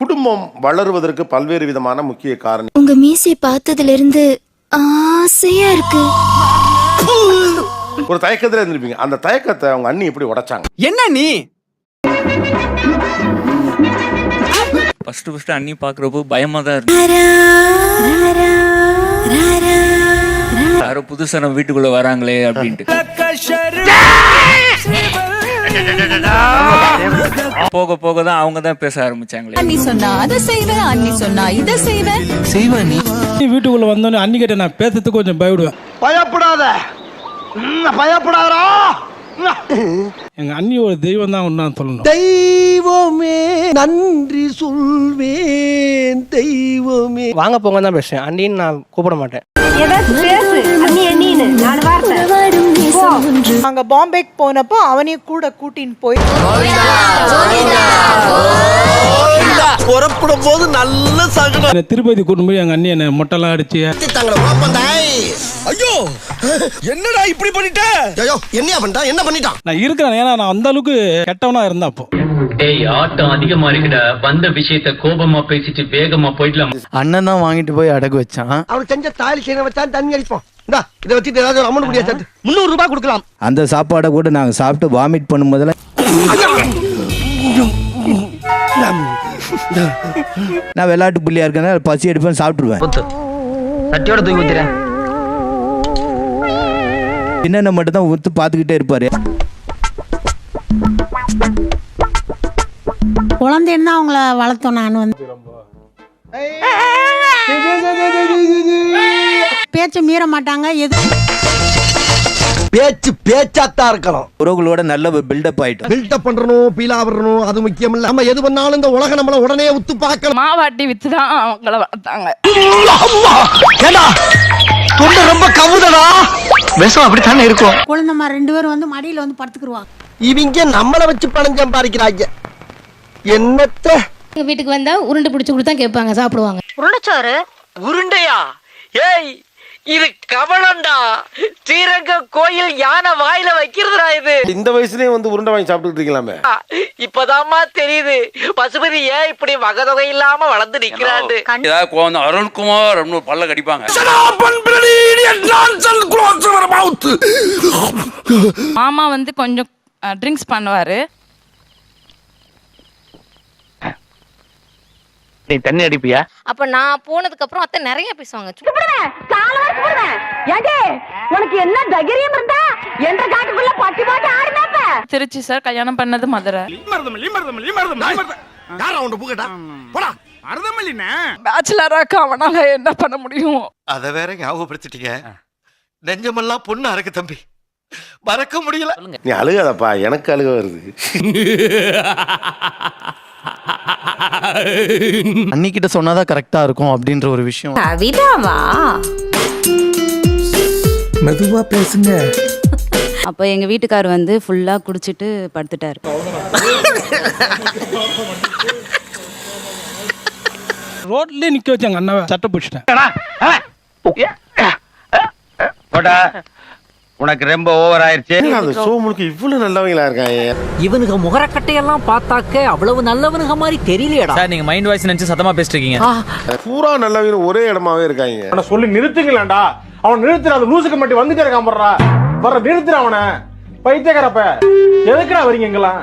குடும்பம் வளருவதற்கு பல்வேறு விதமான முக்கிய காரணம் உங்க மீசையை பார்த்ததுல இருந்து ஆசையா இருக்கு. ஒரு தயக்கத்துல இருந்திருப்பீங்க. அந்த தயக்கத்தை அவங்க அண்ணி எப்படி உடைச்சாங்க? என்ன நீ ஃபர்ஸ்ட் ஃபர்ஸ்ட் அண்ணி பார்க்குறப்போ பயமாக தான் இருக்கு. யாரோ புதுசா நம்ம வீட்டுக்குள்ள வராங்களே அப்படின்ட்டு. போக போக தான் அவங்க தான் பேச ஆரம்பிச்சாங்களே. அண்ணி சொன்னா அதை செய்வேன் அண்ணி சொன்னா இதை செய்வேன் செய்வா நீ. வீட்டுக்குள்ள வந்தோடனே அன்னிக்கிட்ட நான் பேசுறதுக்கு கொஞ்சம் பயப்படுவேன். பயப்படாத. பயப்படாதா எங்க அண்ணி ஒரு தெய்வம் தான் ஒன்று சொல்லணும். தெய்வமே நன்றி சொல்வேன் தெய்வமே. வாங்க போங்க தான் பேசுவேன் அண்டின்னு நான் கூப்பிட மாட்டேன். அங்க பாம்பேக்கு போனப்போ அவனையும் கூட கூட்டின்னு போய் புறப்படும் போது நல்ல சகனம். என்னை திருப்பதி கூட்டு போய் எங்க அண்ணி என்னை மொட்டைலாம் அடிச்சு. ஐயோ என்னடா இப்படி பண்ணிட்ட? ஐயோ என்னையா பண்ணிட்டா? என்ன பண்ணிட்டான் நான் இருக்கிறேன். ஏன்னா நான் அந்த அளவுக்கு கெட்டவனா இருந்தேன் அப்போ. ஏய் ஆட்டம் அதிகமா இருக்குடா. வந்த விஷயத்த கோபமா பேசிட்டு வேகமா போயிடலாம். அண்ணன் தான் வாங்கிட்டு போய் அடகு வச்சான். அவனுக்கு செஞ்ச தாலி செய்ய வச்சான் தண்ணி அடிப்போம் இந்தா இதை வச்சுட்டு ஏதாவது ஒரு அமௌண்ட் முடியாது முந்நூறு ரூபாய் கொடுக்கலாம். அந்த சாப்பாடை கூட நாங்க சாப்பிட்டு வாமிட் பண்ணும் போதெல்லாம் நான் விளையாட்டு புள்ளியா இருக்கேன் பசி எடுப்பேன் சாப்பிட்டுருவேன். சட்டியோட தூக்கி ஊத்துறேன் சின்ன மட்டும் தான் ஊத்து பார்த்துக்கிட்டே இருப்பாரு. குழந்தைன்னு தான் அவங்கள வளர்த்தோம் நான் வந்து. பேச்ச மீற மாட்டாங்க எது பேச்சு பேச்சாத்தான் இருக்கணும். உறவுகளோட நல்ல பில்டப் ஆயிட்டோம். பில்டப் பண்றணும் பீலா விடணும் அது முக்கியம் இல்ல. நம்ம எது பண்ணாலும் இந்த உலகம் நம்மள உடனே உத்து பார்க்கணும். மாவாட்டி வித்து தான் அவங்கள வளர்த்தாங்க. ஏண்டா? தொண்டை ரொம்ப கவுதடா. விஷம் அப்படித்தானே இருக்கும். குழந்தைமா ரெண்டு பேரும் வந்து மடியில வந்து படுத்துக்குருவாங்க. இவங்க நம்மள வச்சு பணம் சம்பாதிக்கிறாங்க. என்னத்த? வீட்டுக்கு வந்தா உருண்டை பிடிச்சு கொடுத்தா கேட்பாங்க சாப்பிடுவாங்க. உருண்டையா? ஏய் இது கவலண்டா ஸ்ரீரங்க கோயில் யானை வாயில வைக்கிறதுடா இது. இந்த வயசுலயே வந்து உருண்டை வாங்கி சாப்பிட்டுட்டு இருக்கலாமே இப்பதாம்மா தெரியுது. பசுபதி ஏன் இப்படி வகதொகை இல்லாம வளர்ந்து நிக்கிறான்னு ஏதாவது கோவம் அருண்குமார் அப்படின்னு பல்ல கடிப்பாங்க. மாமா வந்து கொஞ்சம் ட்ரிங்க்ஸ் பண்ணுவாரு. நீ தண்ணி அடிப்பியா? அப்ப நான் போனதுக்கு அப்புறம் அத்தை நிறைய பேசுவாங்க. உனக்கு என்ன தைரியம் இருந்தா என்ற காட்டுக்குள்ள பட்டி போட்டு ஆடுனாப்ப? திருச்சி சார் கல்யாணம் பண்ணது மதுரை. யாரா? உன்ட பூக்கட்டா? போடா. பேச்சுலராக்க அவனால என்ன பண்ண முடியும்? அத வேற ஞாபகப்படுத்திட்டீங்க. நெஞ்சமெல்லாம் பொண்ணு அறக்கு தம்பி. மறக்க முடியல. நீ அழுகாதப்பா. எனக்கு அழுக வருது. அன்னிக்கிட்ட சொன்னாதான் கரெக்டா இருக்கும் அப்படின்ற ஒரு விஷயம். கவிதாவா? மெதுவா பேசுங்க. அப்ப எங்க வீட்டுக்கார் வந்து ஃபுல்லா குடிச்சிட்டு படுத்துட்டாரு. ரோட்லயே நிக்க வச்சு எங்க அண்ணாவை சட்டை பிடிச்சிட்டேன். போடா. உனக்கு ரொம்ப ஓவர் ஆயிருச்சு. அந்த ஷோ முழுக்க இவ்வளவு நல்லவங்களா இருக்காங்க? இவனுக்கு முகரக்கட்டையெல்லாம் பார்த்தாக்க அவ்வளவு நல்லவனுங்க மாதிரி தெரியலையடா. சார் நீங்க மைண்ட் வாய்ஸ் நினைச்சு சத்தமா பேசிட்டு இருக்கீங்க பூரா நல்லவங்க ஒரே இடமாவே இருக்காங்க. சொல்லி நிறுத்துங்களேன்டா. அவன் நிறுத்துற அந்த லூசுக்கு மட்டும் வந்துட்டே இருக்கான் போடுறா. வர நிறுத்துற அவனை. பைத்தியக்காரப்ப. எதுக்குடா வரீங்க எங்கெல்லாம்